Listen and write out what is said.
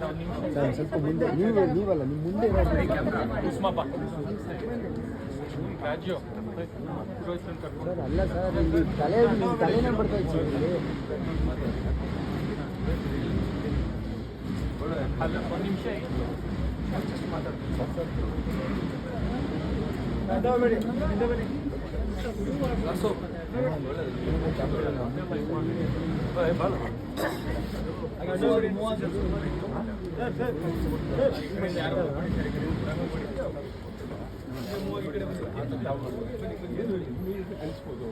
ಸ್ವಲ್ಪ ಮುಂದೆ ನೀವು ನೀವಲ್ಲ ನಿಮ್ಮ ಮುಂದೆ ಸರ್ ಅಲ್ಲ ಸರ್ ಇಲ್ಲಿ ತಲೆ ನಿಮ್ಮ ತಲೆನೇ ಬರ್ತಾ ಇತ್ತು ಸರ್ ಇಲ್ಲಿ ಒಂದು ನಿಮಿಷ ಮಾತಾಡ್ತೀನಿ ಅನಿಸ್ಬೋದು